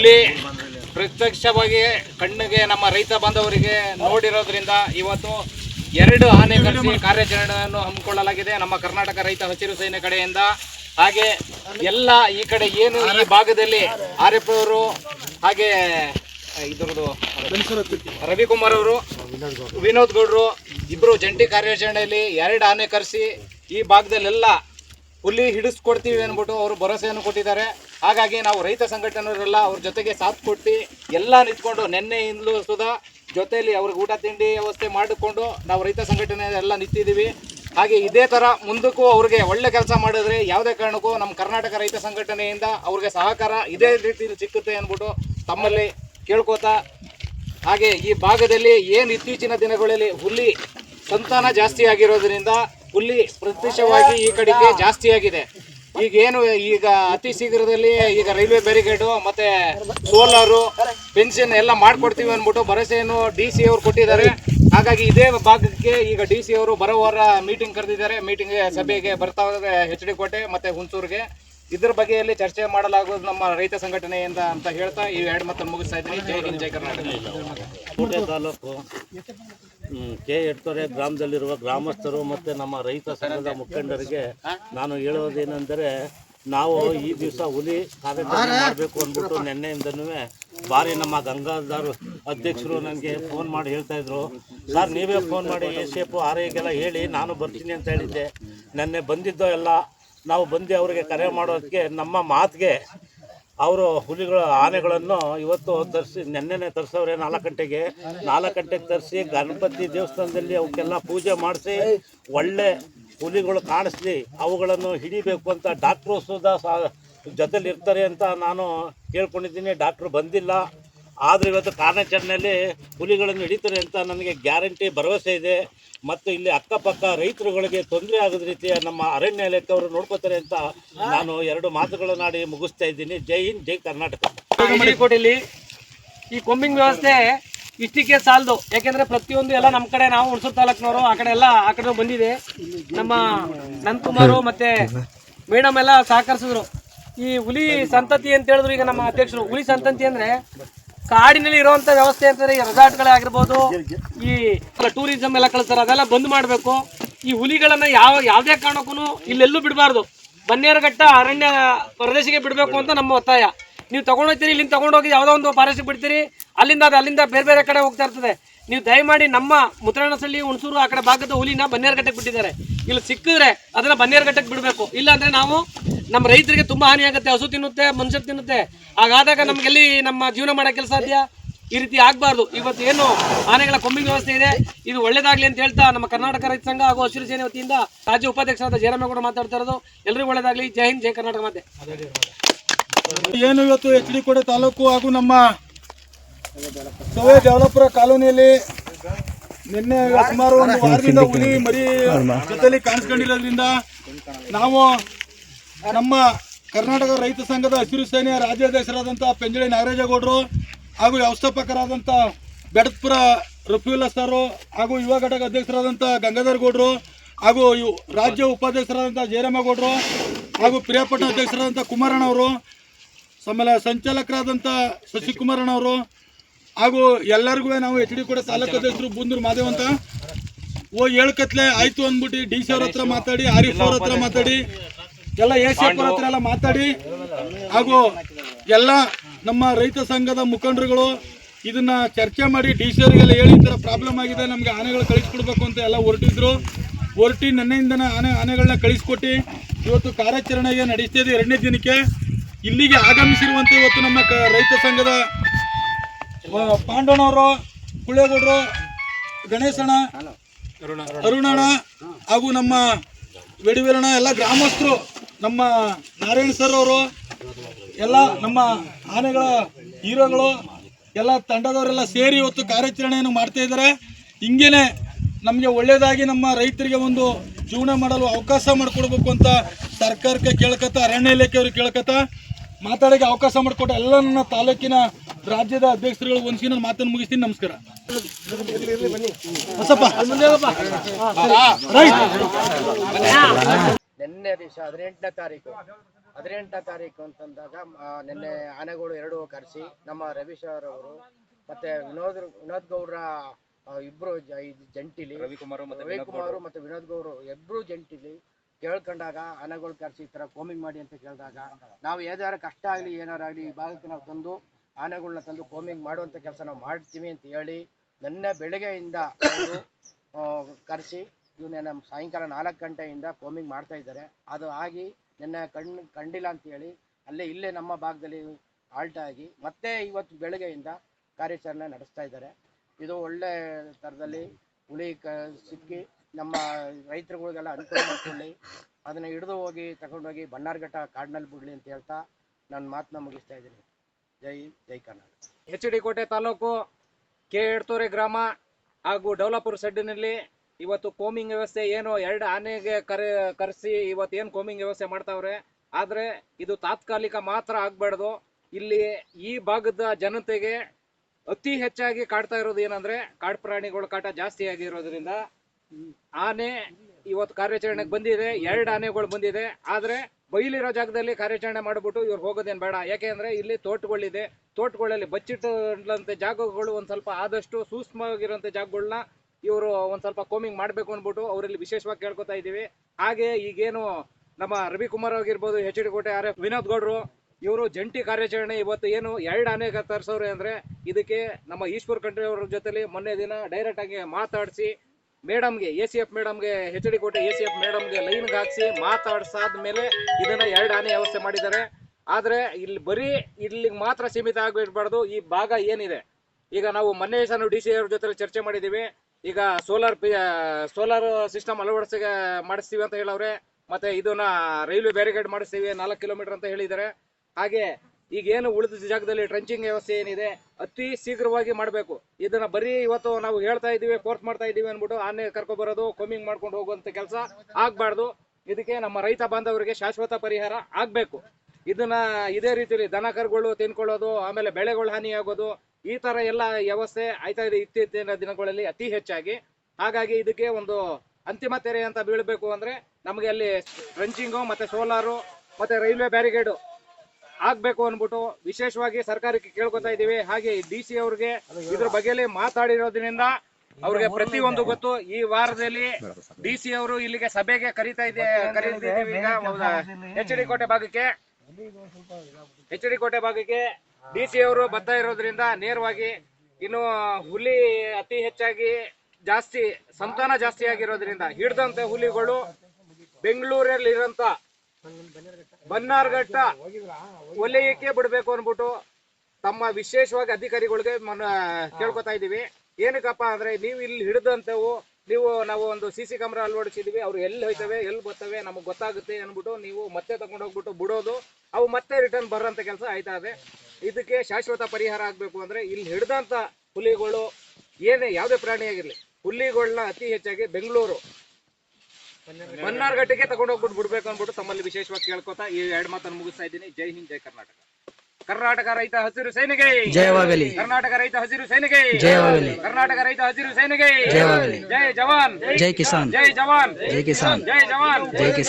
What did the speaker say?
ಹುಲಿ ಪ್ರತ್ಯಕ್ಷವಾಗಿ ಕಣ್ಣಿಗೆ ನಮ್ಮ ರೈತ ಬಾಂಧವರಿಗೆ ನೋಡಿರೋದ್ರಿಂದ ಇವತ್ತು ಎರಡು ಆನೆ ಕರೆಸಿ ಕಾರ್ಯಾಚರಣೆಯನ್ನು ಹಮ್ಮಿಕೊಳ್ಳಲಾಗಿದೆ. ನಮ್ಮ ಕರ್ನಾಟಕ ರೈತ ಹಸಿರು ಸೇನೆ ಕಡೆಯಿಂದ. ಹಾಗೆ ಎಲ್ಲ ಈ ಕಡೆ ಏನು ಈ ಭಾಗದಲ್ಲಿ ಆರ್ ಎಫ್ ಅವರು ಹಾಗೆ ಇದ್ರದ್ದು ರವಿಕುಮಾರ್ ಅವರು ವಿನೋದ್ ಗೌಡ್ರು ಇಬ್ಬರು ಜಂಟಿ ಕಾರ್ಯಾಚರಣೆಯಲ್ಲಿ ಎರಡು ಆನೆ ಕರೆಸಿ ಈ ಭಾಗದಲ್ಲೆಲ್ಲ ಹುಲಿ ಹಿಡಿಸ್ಕೊಡ್ತೀವಿ ಅಂದ್ಬಿಟ್ಟು ಅವರು ಭರವಸೆಯನ್ನು ಕೊಟ್ಟಿದ್ದಾರೆ. ಹಾಗಾಗಿ ನಾವು ರೈತ ಸಂಘಟನೆಯವರೆಲ್ಲ ಅವ್ರ ಜೊತೆಗೆ ಸಾಥ್ ಕೊಟ್ಟು ಎಲ್ಲ ನಿಂತ್ಕೊಂಡು ನಿನ್ನೆಯಿಂದಲೂ ಸುಧಾ ಜೊತೆಯಲ್ಲಿ ಅವ್ರಿಗೆ ಊಟ ತಿಂಡಿ ವ್ಯವಸ್ಥೆ ಮಾಡಿಕೊಂಡು ನಾವು ರೈತ ಸಂಘಟನೆ ಎಲ್ಲ ನಿಂತಿದ್ದೀವಿ. ಹಾಗೆ ಇದೇ ಥರ ಮುಂದಕ್ಕೂ ಅವ್ರಿಗೆ ಒಳ್ಳೆ ಕೆಲಸ ಮಾಡಿದ್ರೆ ಯಾವುದೇ ಕಾರಣಕ್ಕೂ ನಮ್ಮ ಕರ್ನಾಟಕ ರೈತ ಸಂಘಟನೆಯಿಂದ ಅವ್ರಿಗೆ ಸಹಕಾರ ಇದೇ ರೀತಿಯಲ್ಲಿ ಸಿಕ್ಕುತ್ತೆ ಅಂದ್ಬಿಟ್ಟು ತಮ್ಮಲ್ಲಿ ಕೇಳ್ಕೋತಾ ಹಾಗೆ ಈ ಭಾಗದಲ್ಲಿ ಏನು ಇತ್ತೀಚಿನ ದಿನಗಳಲ್ಲಿ ಹುಲಿ ಸಂತಾನ ಜಾಸ್ತಿ ಆಗಿರೋದ್ರಿಂದ ಹುಲಿ ಪ್ರತ್ಯಕ್ಷವಾಗಿ ಈ ಕಡೆಗೆ ಜಾಸ್ತಿ ಆಗಿದೆ. ಈಗ ಏನು ಈಗ ಅತಿ ಶೀಘ್ರದಲ್ಲಿ ಈಗ ರೈಲ್ವೆ ಬ್ಯಾರಿಗೇಡು ಮತ್ತೆ ಸೋಲಾರು ಪೆನ್ಷನ್ ಎಲ್ಲ ಮಾಡ್ಕೊಡ್ತೀವಿ ಅಂದ್ಬಿಟ್ಟು ಭರವಸೆಯನ್ನು ಡಿ ಸಿ ಅವರು ಕೊಟ್ಟಿದ್ದಾರೆ. ಹಾಗಾಗಿ ಇದೇ ಭಾಗಕ್ಕೆ ಈಗ ಡಿ ಸಿ ಅವರು ಬರೋವಾರ ಮೀಟಿಂಗ್ ಕರೆದಿದ್ದಾರೆ. ಮೀಟಿಂಗ್ ಸಭೆಗೆ ಬರ್ತಾ ಎಚ್ ಡಿ ಕೋಟೆ, ಮತ್ತೆ ಹುಣಸೂರಿಗೆ. ಇದ್ರ ಬಗ್ಗೆಯಲ್ಲಿ ಚರ್ಚೆ ಮಾಡಲಾಗುವುದು ನಮ್ಮ ರೈತ ಸಂಘಟನೆಯಿಂದ ಅಂತ ಹೇಳ್ತಾ ಈ ಎರಡು ಮಾತನ್ನು ಮುಗಿಸ್ತಾ ಇದ್ದೀನಿ. ಜೈ ಹಿಂದ್, ಜೈ ಕರ್ನಾಟಕ. ತಾಲೂಕು ಕೆ ಎಡ್ತೊರೆ ಗ್ರಾಮದಲ್ಲಿರುವ ಗ್ರಾಮಸ್ಥರು ಮತ್ತು ನಮ್ಮ ರೈತ ಸಂಘದ ಮುಖಂಡರಿಗೆ ನಾನು ಹೇಳೋದೇನೆಂದರೆ ನಾವು ಈ ದಿವಸ ಹುಲಿ ಕಾರ್ಯಕ್ರಮ ಮಾಡಬೇಕು ಅಂದ್ಬಿಟ್ಟು ನಿನ್ನೆಯಿಂದನೂ ಭಾರಿ ನಮ್ಮ ಗಂಗಾಧರ್ ಅಧ್ಯಕ್ಷರು ನನಗೆ ಫೋನ್ ಮಾಡಿ ಹೇಳ್ತಾ ಇದ್ರು. ಸರ್ ನೀವೇ ಫೋನ್ ಮಾಡಿ, ಎ ಶೇಪು ಆರೈಗೆಲ್ಲ ಹೇಳಿ, ನಾನು ಬರ್ತೀನಿ ಅಂತ ಹೇಳಿದ್ದೆ. ನೆನ್ನೆ ಬಂದಿದ್ದೋ ಎಲ್ಲ ನಾವು ಬಂದು ಅವರಿಗೆ ಕರೆ ಮಾಡೋದಕ್ಕೆ ನಮ್ಮ ಮಾತಿಗೆ ಅವರು ಹುಲಿಗಳ ಆನೆಗಳನ್ನು ಇವತ್ತು ತರಿಸಿ, ನೆನ್ನೆನೆ ತರಿಸವ್ರೆ ನಾಲ್ಕು ಗಂಟೆಗೆ. ನಾಲ್ಕು ಗಂಟೆಗೆ ತರಿಸಿ, ಗಣಪತಿ ದೇವಸ್ಥಾನದಲ್ಲಿ ಅವಕ್ಕೆಲ್ಲ ಪೂಜೆ ಮಾಡಿಸಿ, ಒಳ್ಳೆ ಹುಲಿಗಳು ಕಾಣಿಸ್ಲಿ, ಅವುಗಳನ್ನು ಹಿಡಿಬೇಕು ಅಂತ ಡಾಕ್ಟ್ರು ಸುಧಾ ಸಾ ಜೊತೆಲಿ ಇರ್ತಾರೆ ಅಂತ ನಾನು ಕೇಳ್ಕೊಂಡಿದ್ದೀನಿ. ಡಾಕ್ಟ್ರು ಬಂದಿಲ್ಲ. ಆದರೆ ಇವತ್ತು ಕಾರ್ಯಾಚರಣೆಯಲ್ಲಿ ಹುಲಿಗಳನ್ನು ಹಿಡಿತಾರೆ ಅಂತ ನನಗೆ ಗ್ಯಾರಂಟಿ, ಭರವಸೆ ಇದೆ. ಮತ್ತು ಇಲ್ಲಿ ಅಕ್ಕಪಕ್ಕ ರೈತರುಗಳಿಗೆ ತೊಂದರೆ ಆಗದ ರೀತಿಯ ನಮ್ಮ ಅರಣ್ಯ ಇಲಾಖೆ ಅವರು ನೋಡ್ಕೋತಾರೆ ಅಂತ ನಾನು ಎರಡು ಮಾತುಗಳನ್ನಾಡಿ ಮುಗಿಸ್ತಾ ಇದ್ದೀನಿ. ಜೈ ಹಿಂದ್, ಜೈ ಕರ್ನಾಟಕ. ಈ ಕೊಂಬಿಂಗ್ ವ್ಯವಸ್ಥೆ ಇಷ್ಟಕ್ಕೆ ಸಾಲದು. ಯಾಕೆಂದ್ರೆ ಪ್ರತಿಯೊಂದು ಎಲ್ಲ ನಮ್ಮ ಕಡೆ ನಾವು ಹುಣಸೂರು ತಾಲೂಕಿನವರು, ಆ ಕಡೆ ಎಲ್ಲ, ಆ ಕಡೆ ಬಂದಿದೆ. ನಮ್ಮ ನಂದಕುಮಾರು ಮತ್ತೆ ಮೇಡಮ್ ಎಲ್ಲ ಸಹಕರಿಸಿದ್ರು. ಈ ಹುಲಿ ಸಂತತಿ ಅಂತ ಹೇಳಿದ್ರು ಈಗ ನಮ್ಮ ಅಧ್ಯಕ್ಷರು. ಹುಲಿ ಸಂತತಿ ಅಂದ್ರೆ ಕಾಡಿನಲ್ಲಿ ಇರುವಂತ ವ್ಯವಸ್ಥೆ ಅಂತಂದ್ರೆ ಈ ರೆಸಾರ್ಟ್ಗಳೇ ಆಗಿರ್ಬೋದು ಈ ಟೂರಿಸಂ ಎಲ್ಲ ಕಳಿಸ್ತಾರೆ ಅದೆಲ್ಲ ಬಂದ್ ಮಾಡಬೇಕು. ಈ ಹುಲಿಗಳನ್ನ ಯಾವ ಯಾವುದೇ ಕಾರಣಕ್ಕೂ ಇಲ್ಲೆಲ್ಲೂ ಬಿಡಬಾರ್ದು. ಬನ್ನೇರಘಟ್ಟ ಅರಣ್ಯ ಪ್ರದೇಶಕ್ಕೆ ಬಿಡಬೇಕು ಅಂತ ನಮ್ಮ ಒತ್ತಾಯ. ನೀವು ತಗೊಂಡೋಗ್ತೀರಿ ಇಲ್ಲಿಂದ ತಗೊಂಡೋಗಿ ಯಾವುದೋ ಒಂದು ಫಾರೆಸ್ಟ್ ಬಿಡ್ತೀರಿ ಅಲ್ಲಿಂದ ಅದು ಅಲ್ಲಿಂದ ಬೇರೆ ಬೇರೆ ಕಡೆ ಹೋಗ್ತಾ ಇರ್ತದೆ. ನೀವು ದಯಮಾಡಿ ನಮ್ಮ ಮುದ್ರಣಸಲ್ಲಿ ಹುಣಸೂರು ಆ ಕಡೆ ಭಾಗದ ಹುಲಿನ ಬನ್ನೇರಘಟ್ಟಕ್ಕೆ ಬಿಟ್ಟಿದ್ದಾರೆ. ಇಲ್ಲಿ ಸಿಕ್ಕಿದ್ರೆ ಅದನ್ನ ಬನ್ನೇರಘಟ್ಟಕ್ಕೆ ಬಿಡಬೇಕು. ಇಲ್ಲ ಅಂದ್ರೆ ನಾವು ನಮ್ಮ ರೈತರಿಗೆ ತುಂಬಾ ಹಾನಿ ಆಗುತ್ತೆ, ಹಸು ತಿನ್ನುತ್ತೆ, ಮನುಷ್ಯರು ತಿನ್ನುತ್ತೆ. ಹಾಗಾದಾಗ ನಮ್ಗೆಲ್ಲಿ ನಮ್ಮ ಜೀವನ ಮಾಡೋಕ್ಕೆ ಸಾಧ್ಯ? ಈ ರೀತಿ ಆಗಬಾರ್ದು. ಇವತ್ತು ಏನು ಆನೆಗಳ ಕೊಂಬಿಂಗ್ ವ್ಯವಸ್ಥೆ ಇದೆ. ಇದು ಒಳ್ಳೇದಾಗ್ಲಿ ಅಂತ ಹೇಳ್ತಾ ನಮ್ಮ ಕರ್ನಾಟಕ ರೈತ ಸಂಘ ಹಾಗೂ ಹಸಿರು ಸೇನೆ ವತಿಯಿಂದ ರಾಜ್ಯ ಉಪಾಧ್ಯಕ್ಷರಾದ ಜಯರಾಮೇಗೌಡ ಮಾತಾಡ್ತಾ ಇರೋದು. ಎಲ್ಲರಿಗೂ ಒಳ್ಳೇದಾಗ್ಲಿ. ಜೈ ಹಿಂದ್, ಜೈ ಕರ್ನಾಟಕ ಮಾತೆ. ಏನು ಇವತ್ತು ಎಚ್ ಡಿ ಕೋಟೆ ತಾಲೂಕು ಹಾಗೂ ನಮ್ಮ ದೇವಲಾಪುರ ಕಾಲೋನಿಯಲ್ಲಿ ನಿನ್ನೆ ಸುಮಾರು ಒಂದು ವಾರದಿಂದ ಹುಲಿ, ಮರಿ ಜೊತೆಲಿ ಕಾಣಿಸ್ಕೊಂಡಿರೋದ್ರಿಂದ ನಾವು ನಮ್ಮ ಕರ್ನಾಟಕ ರೈತ ಸಂಘದ ಹಸಿರು ಸೇನೆಯ ರಾಜ್ಯಾಧ್ಯಕ್ಷರಾದಂಥ ಪೆಂಜಳಿ ನಾಗರಾಜಗೌಡರು ಹಾಗೂ ವ್ಯವಸ್ಥಾಪಕರಾದಂಥ ಬೆಡತ್ಪುರ ರಫೀವುಲ್ಲಾ ಸರ್ ಹಾಗೂ ಯುವ ಘಟಕ ಅಧ್ಯಕ್ಷರಾದಂಥ ಗಂಗಾಧರ್ ಗೌಡರು ಹಾಗೂ ರಾಜ್ಯ ಉಪಾಧ್ಯಕ್ಷರಾದಂಥ ಜಯರಾಮಗೌಡರು ಹಾಗೂ ಪ್ರಿಯಾಪಟ್ಟ ಅಧ್ಯಕ್ಷರಾದಂಥ ಕುಮಾರಣ್ಣವರು ಆಮೇಲೆ ಸಂಚಾಲಕರಾದಂಥ ಶಶಿಕುಮಾರಣ್ಣವರು ಹಾಗೂ ಎಲ್ಲರಿಗೂ ನಾವು ಎಚ್ ಡಿ ಕೂಡ ತಾಲೂಕು ಅಧ್ಯಕ್ಷರು ಬುಂದೂರು ಮಾದೇವ್ ಅಂತ ಓ ಏಳು ಕತ್ಲೆ ಆಯ್ತು ಅಂದ್ಬಿಟ್ಟು ಡಿ ಸಿ ಅವ್ರ ಹತ್ರ ಮಾತಾಡಿ, ಆರಿಫ್ ಅವ್ರ ಹತ್ರ ಮಾತಾಡಿ ಎಲ್ಲ ಎ ಸಿ ಹತ್ರ ಎಲ್ಲ ಮಾತಾಡಿ. ಹಾಗೂ ಎಲ್ಲ ನಮ್ಮ ರೈತ ಸಂಘದ ಮುಖಂಡರುಗಳು ಇದನ್ನ ಚರ್ಚೆ ಮಾಡಿ ಡಿ ಸಿ ಅವರಿಗೆಲ್ಲ ಹೇಳಿ ಈ ಥರ ಪ್ರಾಬ್ಲಮ್ ಆಗಿದೆ ನಮಗೆ ಆನೆಗಳು ಕಳಿಸ್ಕೊಡ್ಬೇಕು ಅಂತ ಎಲ್ಲ ಹೊರಟಿದ್ರು. ಹೊರಟಿ ನಿನ್ನೆಯಿಂದನೇ ಆನೆ ಆನೆಗಳನ್ನ ಕಳಿಸ್ಕೊಟ್ಟು ಇವತ್ತು ಕಾರ್ಯಾಚರಣೆಗೆ ನಡೆಸ್ತಿದೆ ಎರಡನೇ ದಿನಕ್ಕೆ. ಇಲ್ಲಿಗೆ ಆಗಮಿಸಿರುವಂತೆ ಇವತ್ತು ನಮ್ಮ ಕ- ರೈತ ಸಂಘದ ಪಾಂಡವನವರು ಕುಳ್ಳೇಗೌಡರು ಗಣೇಶಣ್ಣ ಅರುಣಣ್ಣ ಹಾಗೂ ನಮ್ಮ ವೆಡಿವೀರಣ್ಣ ಎಲ್ಲ ಗ್ರಾಮಸ್ಥರು ನಮ್ಮ ನಾರಾಯಣ ಸರ್ ಅವರು ಎಲ್ಲ ನಮ್ಮ ಆನೆಗಳ ಹೀರೋಗಳು ಎಲ್ಲ ತಂಡದವರೆಲ್ಲ ಸೇರಿ ಇವತ್ತು ಕಾರ್ಯಾಚರಣೆಯನ್ನು ಮಾಡ್ತಾ ಇದ್ದಾರೆ ಹಿಂಗೇನೆ ನಮಗೆ ಒಳ್ಳೆಯದಾಗಿ ನಮ್ಮ ರೈತರಿಗೆ ಒಂದು ಜೀವನ ಮಾಡಲು ಅವಕಾಶ ಮಾಡಿಕೊಡ್ಬೇಕು ಅಂತ ಸರ್ಕಾರಕ್ಕೆ ಕೇಳ್ಕತ್ತ ಅರಣ್ಯ ಇಲಾಖೆಯವ್ರಿಗೆ ಕೇಳ್ಕತ್ತ ಮಾತಾಡೋಕ್ಕೆ ಅವಕಾಶ ಮಾಡಿಕೊಟ್ಟ ಎಲ್ಲ ನನ್ನ ತಾಲೂಕಿನ ರಾಜ್ಯದ ಅಧ್ಯಕ್ಷರುಗಳು ಒಂದ್ಸಿ ನಾನು ಮಾತನ್ನು ಮುಗಿಸ್ತೀನಿ ನಮಸ್ಕಾರ ನಿನ್ನೆ ದಿವಸ ಹದಿನೆಂಟನೇ ತಾರೀಕು. ಹದಿನೆಂಟನೇ ತಾರೀಕು ಅಂತಂದಾಗ ನಿನ್ನೆ ಆನೆಗಳು ಎರಡು ಕರೆಸಿ ನಮ್ಮ ರವೀಶ್ ಅವರು ಮತ್ತೆ ವಿನೋದ್ ವಿನೋದ್ ಗೌಡ್ರ ಇಬ್ರು ಜಂಟಿಲಿ ರವಿಕುಮಾರ್ ಮತ್ತೆ ರವಿಕುಮಾರ್ ಮತ್ತೆ ವಿನೋದ್ ಗೌಡ್ರು ಇಬ್ರು ಜಂಟಿಲಿ ಕೇಳ್ಕೊಂಡಾಗ ಆನೆಗಳು ಕರೆಸಿ ಈ ತರ ಕೋಮಿಂಗ್ ಮಾಡಿ ಅಂತ ಕೇಳಿದಾಗ ನಾವು ಏನಾರ ಕಷ್ಟ ಆಗಲಿ ಏನಾರು ಆಗಲಿ ಈ ಭಾಗಕ್ಕೆ ನಾವು ತಂದು ಆನೆಗಳನ್ನ ತಂದು ಕೋಮಿಂಗ್ ಮಾಡುವಂತ ಕೆಲಸ ನಾವು ಮಾಡ್ತೀವಿ ಅಂತ ಹೇಳಿ ನನ್ನ ಬೆಳಗ್ಗೆಯಿಂದ ಕರೆಸಿ ಇವನ್ನ ಸಾಯಂಕಾಲ ನಾಲ್ಕು ಗಂಟೆಯಿಂದ ಕೋಮಿಂಗ್ ಮಾಡ್ತಾ ಇದ್ದಾರೆ. ಅದು ಆಗಿ ನಿನ್ನೆ ಕಣ್ಣು ಕಂಡಿಲ್ಲ ಅಂತ ಹೇಳಿ ಅಲ್ಲೇ ಇಲ್ಲೇ ನಮ್ಮ ಭಾಗದಲ್ಲಿ ಆಲ್ಟ್ ಆಗಿ ಮತ್ತೆ ಇವತ್ತು ಬೆಳಗ್ಗೆಯಿಂದ ಕಾರ್ಯಾಚರಣೆ ನಡೆಸ್ತಾ ಇದ್ದಾರೆ. ಇದು ಒಳ್ಳೆ ಥರದಲ್ಲಿ ಹುಲಿ ಕ ಸಿಕ್ಕಿ ನಮ್ಮ ರೈತರುಗಳಿಗೆಲ್ಲ ಅನುಕೂಲ ಮಾಡ್ಕೊಳ್ಳಿ. ಅದನ್ನ ಹಿಡಿದು ಹೋಗಿ ತಗೊಂಡೋಗಿ ಬಣ್ಣಾರ್ಘಟ್ಟ ಕಾಡಿನಲ್ಲಿ ಬಿಡ್ಲಿ ಅಂತ ಹೇಳ್ತಾ ನನ್ನ ಮಾತನ್ನ ಮುಗಿಸ್ತಾ ಇದ್ದೀನಿ. Jai Jai Karnataka. H D Kote taluk K ಎಡ್ತೋರೆ ಗ್ರಾಮ ಹಾಗೂ ಡೌಲಾಪುರ ಸಡ್ಡಿನಲ್ಲಿ ಇವತ್ತು ಕೋಮಿಂಗ್ ವ್ಯವಸ್ಥೆ ಏನು ಎರಡು ಆನೆಗೆ ಕರೆ, ಕರೆಸಿ ಇವತ್ತು ಏನು ಕೋಮಿಂಗ್ ವ್ಯವಸ್ಥೆ ಮಾಡ್ತಾವ್ರೆ? ಆದರೆ ಇದು ತಾತ್ಕಾಲಿಕ ಮಾತ್ರ ಆಗಬಾರ್ದು. ಇಲ್ಲಿ ಈ ಭಾಗದ ಜನತೆಗೆ ಅತಿ ಹೆಚ್ಚಾಗಿ ಕಾಡ್ತಾ ಇರೋದು ಏನಂದ್ರೆ ಕಾಡು ಪ್ರಾಣಿಗಳ ಕಾಟ ಜಾಸ್ತಿ ಆಗಿರೋದ್ರಿಂದ ಆನೆ ಇವತ್ತು ಕಾರ್ಯಾಚರಣೆಗೆ ಬಂದಿದೆ, ಎರಡು ಆನೆಗಳು ಬಂದಿದೆ. ಆದ್ರೆ ಬಯಲಿರೋ ಜಾಗದಲ್ಲಿ ಕಾರ್ಯಾಚರಣೆ ಮಾಡಿಬಿಟ್ಟು ಇವ್ರು ಹೋಗೋದೇನು ಬೇಡ. ಯಾಕೆ ಯಾಕೆಂದ್ರೆ ಇಲ್ಲಿ ತೋಟಗಳಿದೆ. ತೋಟಗಳಲ್ಲಿ ಬಚ್ಚಿಟ್ಟಂತೆ ಜಾಗಗಳು ಒಂದ್ ಸ್ವಲ್ಪ ಆದಷ್ಟು ಸೂಕ್ಷ್ಮವಾಗಿರುವಂತ ಜಾಗಗಳನ್ನ ಇವರು ಒಂದ್ ಸ್ವಲ್ಪ ಕೋಮಿಂಗ್ ಮಾಡ್ಬೇಕು ಅನ್ಬಿಟ್ಟು ಅವರಲ್ಲಿ ವಿಶೇಷವಾಗಿ ಕೇಳ್ಕೊತಾ ಇದೀವಿ ಹಾಗೆ ಈಗೇನು ನಮ್ಮ ರವಿಕುಮಾರ್ ಆಗಿರ್ಬೋದು H D Kote R F Vinod ಗೌಡ್ರು, ಇವರು ಜಂಟಿ ಕಾರ್ಯಾಚರಣೆ ಇವತ್ತು ಏನು ಎರಡು ಆನೆ ತರಿಸೋರು ಅಂದ್ರೆ ಇದಕ್ಕೆ ನಮ್ಮ ಈಶ್ವರ್ ಕಂಟ್ರಿ ಅವ್ರ ಜೊತೆಲಿ ಮೊನ್ನೆ ದಿನ ಡೈರೆಕ್ಟ್ ಆಗಿ ಮಾತಾಡಿಸಿ, ಮೇಡಮ್ಗೆ A C F ಮೇಡಮ್ಗೆ, H D Kote A C F ಮೇಡಮ್ಗೆ ಲೈನ್ಗೆ ಹಾಕ್ಸಿ ಮಾತಾಡ್ಸಾದ್ಮೇಲೆ ಇದನ್ನ ಎರಡು ಆನೆ ವ್ಯವಸ್ಥೆ ಮಾಡಿದ್ದಾರೆ. ಆದ್ರೆ ಇಲ್ಲಿ ಬರೀ ಇಲ್ಲಿಗೆ ಮಾತ್ರ ಸೀಮಿತ ಆಗಿರ್ಬಾರ್ದು ಈ ಭಾಗ ಏನಿದೆ? ಈಗ ನಾವು ಮೊನ್ನೆ ಸಹ ಡಿ ಸಿ ಅವ್ರ ಜೊತೆ ಚರ್ಚೆ ಮಾಡಿದೀವಿ ಈಗ ಸೋಲಾರ್ ಸೋಲಾರ್ ಸಿಸ್ಟಮ್ ಅಳವಡಿಸಿಗೆ ಮಾಡಿಸ್ತೀವಿ ಅಂತ ಹೇಳವ್ರೆ. ಮತ್ತೆ ಇದನ್ನ ರೈಲ್ವೆ ಬ್ಯಾರಿಗೇಡ್ ಮಾಡಿಸ್ತೀವಿ, ನಾಲ್ಕು ಕಿಲೋಮೀಟರ್ ಅಂತ ಹೇಳಿದ್ದಾರೆ ಹಾಗೆ ಈಗ ಏನು ಉಳಿದ ಜಾಗದಲ್ಲಿ ಟ್ರೆಂಚಿಂಗ್ ವ್ಯವಸ್ಥೆ ಏನಿದೆ, ಅತಿ ಶೀಘ್ರವಾಗಿ ಮಾಡಬೇಕು. ಇದನ್ನ ಬರೀ ಇವತ್ತು ನಾವು ಹೇಳ್ತಾ ಇದೀವಿ ಫೋರ್ಸ್ ಮಾಡ್ತಾ ಇದೀವಿ ಅನ್ಬಿಟ್ಟು ಆನೆ ಕರ್ಕೊ ಬರೋದು ಕೊಮಿಂಗ್ ಮಾಡ್ಕೊಂಡು ಹೋಗುವಂತ ಕೆಲಸ ಆಗ್ಬಾರ್ದು. ಇದಕ್ಕೆ ನಮ್ಮ ರೈತ ಬಾಂಧವರಿಗೆ ಶಾಶ್ವತ ಪರಿಹಾರ ಆಗ್ಬೇಕು. ಇದನ್ನ ಇದೇ ರೀತಿಯಲ್ಲಿ ದನ ಕರುಗಳು ತಿನ್ಕೊಳ್ಳೋದು, ಆಮೇಲೆ ಬೆಳೆಗಳು ಹಾನಿಯಾಗೋದು ಈ ತರ ಎಲ್ಲ ವ್ಯವಸ್ಥೆ ಆಯ್ತಾ ಇದೆ ಇತ್ತೀಚಿನ ದಿನಗಳಲ್ಲಿ ಅತಿ ಹೆಚ್ಚಾಗಿ. ಹಾಗಾಗಿ ಇದಕ್ಕೆ ಒಂದು ಅಂತಿಮ ತೆರೆ ಅಂತ ಬೀಳ್ಬೇಕು ಅಂದ್ರೆ ನಮಗೆ ಅಲ್ಲಿ ಟ್ರಂಚಿಂಗು ಮತ್ತೆ ಸೋಲಾರು ಮತ್ತೆ ರೈಲ್ವೆ ಬ್ಯಾರಿಗೇಡು ಆಗ್ಬೇಕು ಅನ್ಬಿಟ್ಟು ವಿಶೇಷವಾಗಿ ಸರ್ಕಾರಕ್ಕೆ ಕೇಳ್ಕೊತಾ ಇದೀವಿ ಹಾಗೆ ಡಿ ಸಿ ಅವ್ರಿಗೆ ಇದ್ರ ಬಗ್ಗೆಲಿ ಮಾತಾಡಿರೋದ್ರಿಂದ ಅವ್ರಿಗೆ ಒಂದು ಗೊತ್ತು. ಈ ವಾರದಲ್ಲಿ ಡಿ ಸಿ ಅವರು ಇಲ್ಲಿಗೆ ಸಭೆಗೆ ಕರೀತಾ ಇದೆ ಕರೀತಿದ್ದೀವಿ ಈಗ ಎಚ್ ಡಿ ಕೋಟೆ ಭಾಗಕ್ಕೆ ಎಚ್ ಡಿ ಕೋಟೆ ಭಾಗಕ್ಕೆ ಡಿ ಸಿ ಅವರು ಬರ್ತಾ ಇರೋದ್ರಿಂದ ನೇರವಾಗಿ ಇನ್ನು ಹುಲಿ ಅತಿ ಹೆಚ್ಚಾಗಿ ಜಾಸ್ತಿ, ಸಂತಾನ ಜಾಸ್ತಿ ಆಗಿರೋದ್ರಿಂದ ಹಿಡ್ದಂತ ಹುಲಿಗಳು ಬೆಂಗಳೂರಲ್ಲಿ ಇರೋಂತ ಬನ್ನಾರ್ಘಟ್ಟ ಒಲೆಯಕ್ಕೆ ಬಿಡಬೇಕು ಅನ್ಬಿಟ್ಟು ತಮ್ಮ ವಿಶೇಷವಾಗಿ ಅಧಿಕಾರಿಗಳಿಗೆ ಮನ, ಕೇಳ್ಕೊತಾ ಇದೀವಿ ಏನಕ್ಕಪ್ಪ ಅಂದ್ರೆ ನೀವು ಇಲ್ಲಿ ಹಿಡಿದಂತವು ನೀವು ನಾವು ಒಂದು ಸಿ ಸಿ ಕ್ಯಾಮ್ರಾ ಅಳವಡಿಸಿದೀವಿ ಅವ್ರು ಎಲ್ಲಿ ಹೋಯ್ತವೆ, ಎಲ್ಲಿ ಬರ್ತವೆ, ನಮಗೆ ಗೊತ್ತಾಗುತ್ತೆ ಅನ್ಬಿಟ್ಟು ನೀವು ಮತ್ತೆ ತಗೊಂಡೋಗ್ಬಿಟ್ಟು ಬಿಡೋದು, ಅವು ಮತ್ತೆ ರಿಟರ್ನ್ ಬರೋಂಥ ಕೆಲಸ ಆಯ್ತಾ ಇದೆ. ಇದಕ್ಕೆ ಶಾಶ್ವತ ಪರಿಹಾರ ಆಗ್ಬೇಕು ಅಂದ್ರೆ ಇಲ್ಲಿ ಹಿಡ್ದಂತ ಹುಲಿಗಳು ಏನೇ ಯಾವುದೇ ಪ್ರಾಣಿ ಆಗಿರ್ಲಿ ಹುಲಿಗಳನ್ನ ಅತಿ ಹೆಚ್ಚಾಗಿ ಬೆಂಗಳೂರು ಬನ್ನಾರ್ಘಟ್ಟಿಗೆ ತಗೊಂಡೋಗ್ಬಿಟ್ಟು ಬಿಡ್ಬೇಕು ಅನ್ಬಿಟ್ಟು ತಮ್ಮಲ್ಲಿ ವಿಶೇಷವಾಗಿ ಕೇಳ್ಕೊತಾ ಈ ಎರಡು ಮಾತನ್ನು ಮುಗಿಸ್ತಾ ಇದ್ದೀನಿ. ಜೈ ಹಿಂದ್ ಜೈ ಕರ್ನಾಟಕ. ಕರ್ನಾಟಕ ರೈತ ಹಸಿರು ಸೇನೆಗೆ! ಜಯವಾಗಲಿ. ಕರ್ನಾಟಕ ರೈತ ಹಸಿರು ಸೇನೆಗೆ! ಜಯವಾಗಲಿ. ಕರ್ನಾಟಕ ರೈತ ಹಸಿರು ಸೇನೆಗೆ! ಜಯವಾಗಲಿ. ಜೈ ಜವಾನ್! ಜೈ ಕಿಸಾನ್. ಜೈ ಜವಾನ್! ಜೈ ಕಿಸಾನ್. ಜೈ ಜವಾನ್! ಜೈ ಕಿಸಾನ್.